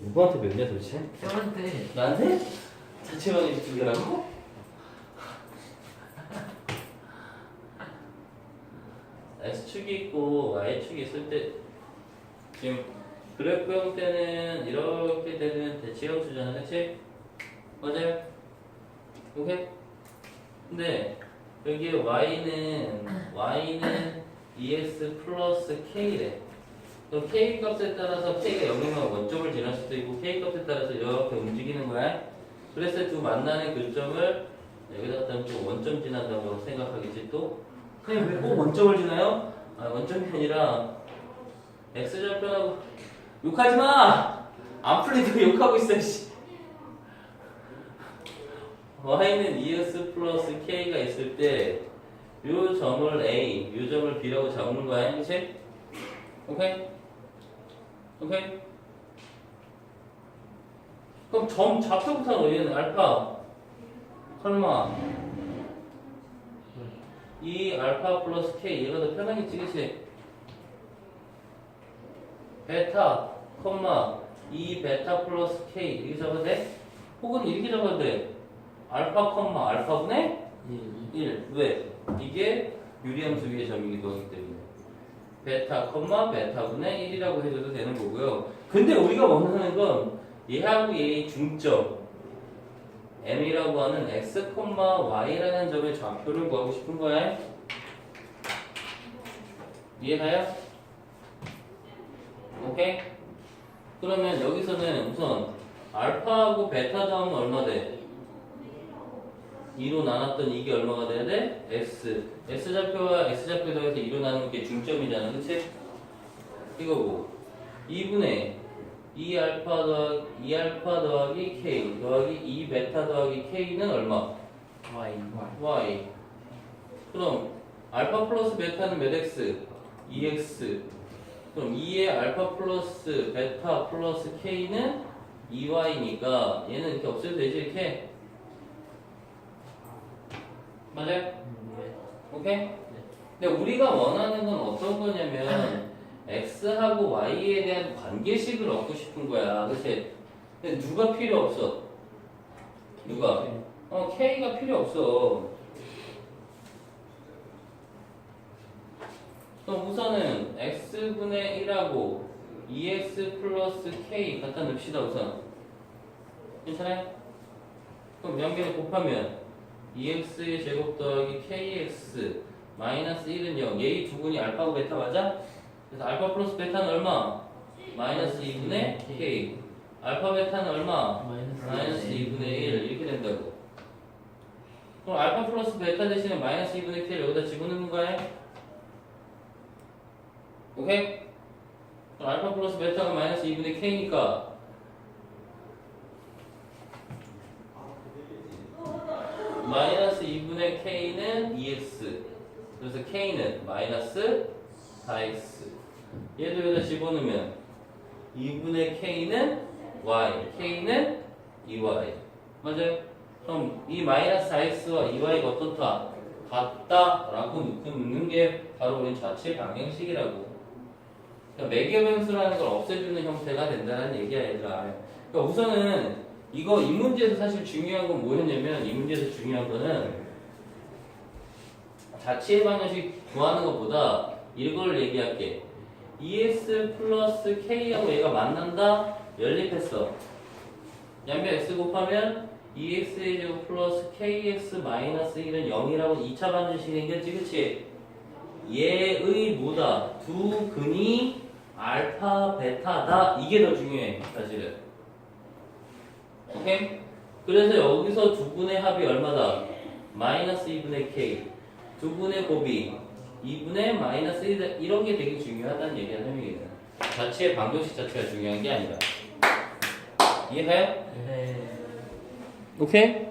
누구한테 배웠냐 도대체? 쌤한테 나한테? 자체방에 집중이라고? X축이 있고 Y축이 있을 때 지금 그래프 형태는 이렇게 되는 대칭형 수잖아 그치? 맞아요? 오케이? 근데 여기 Y는 Y는 EX 플러스 K래 그럼 K 값에 따라서 K가 0이면 원점을 지날 수도 있고 K 값에 따라서 이렇게 움직이는 거야 그래서 두 만나는 교점을 여기다 갖다 놓고 원점 지난다고 생각하겠지 또? 그냥 왜꼭 원점을 지나요? 아 원점이 아니라 X좌표라고 욕하지 마! 안 풀리도 욕하고 있어 씨. Y는 EX 플러스 K가 있을 때 요 점을 A, 요 점을 B라고 잡는 거야 그치? 오케이? 오케이? 그럼 점 좌표부터 어디는 알파 설마 이 알파 플러스 K 얘가 더 편하겠지 그치? 베타 콤마 이 베타 플러스 K 이렇게 잡아도 돼? 혹은 이렇게 잡아도 돼 알파 콤마 알파분의 1 왜? 이게 유리함수 위의 점이기도 하기 때문에 베타 콤마 베타분의 1이라고 해줘도 되는 거고요 근데 우리가 원하는 건 얘하고 얘의 중점 m이라고 하는 x, y라는 점의 좌표를 구하고 싶은 거야. 이해가요? 오케이? 그러면 여기서는 우선 알파하고 베타 다음은 얼마 돼? 2로 나눴던 이게 얼마가 돼야 돼? x. x 좌표와 x 좌표 더해서 2로 나누는 게 중점이잖아. 그치? 이거고. 2분의 2 알파 더하기 2 알파 더하기 k 더하기 2 베타 더하기 k는 얼마? Y y. 그럼 알파 플러스 베타는 몇 x? 2x. 그럼 2의 알파 플러스 베타 플러스 k는 2y니까 얘는 이렇게 없애도 되지 이렇게? 맞아요? 오케이? 근데 우리가 원하는 건 어떤 거냐면 x하고 y에 대한 관계식을 얻고 싶은 거야. 그치? 근데 누가 필요 없어? 누가? 어, k가 필요 없어. 그럼 우선은 x분의 1하고 2x 플러스 k 갖다 놉시다 우선. 괜찮아요? 그럼 연결 곱하면 2x의 제곱 더하기 kx 마이너스 1은 0. 얘두 분이 알파고 베타 맞아? 그래서 알파 플러스 베타는 얼마? 마이너스 2분의 k. 알파 베타는 얼마? 마이너스 2분의 1 이렇게 된다고. 그럼 알파 플러스 베타 대신에 마이너스 2분의 k를 여기다 집어넣는 거야? 오케이? 그럼 알파 플러스 베타가 마이너스 2분의 k니까 마이너스 2분의 k는 2x 그래서 k는 마이너스 4x 얘도 여기다 집어넣으면 2분의 k는 y k는 2y 맞아요? 그럼 이 마이너스 4x와 2y가 어떻다? 같다 라고 묶는 게 바로 우리 자체 방정식이라고. 그러니까 매개변수라는 걸 없애주는 형태가 된다는 얘기야 얘들아. 그러니까 우선은 이거 이 문제에서 사실 중요한 건 뭐였냐면 이 문제에서 중요한 거는 자체 방정식 구하는 것보다 이걸 얘기할게 ES 플러스 K하고 얘가 만난다 연립했어 양변 X 곱하면 EX의 제곱 플러스 KX 마이너스 1은 0이라고 2차 방정식이 생겼지 그치? 얘의 뭐다? 두 근이 알파 베타다 이게 더 중요해 사실은 오케이? 그래서 여기서 두 분의 합이 얼마다? 마이너스 2분의 K 두 분의 곱이 2분의 마이너스 1 이런 게 되게 중요하다는 얘기야 설명이는 자체의 방정식 자체가 중요한 게 아니라 이해가요? 네 오케이?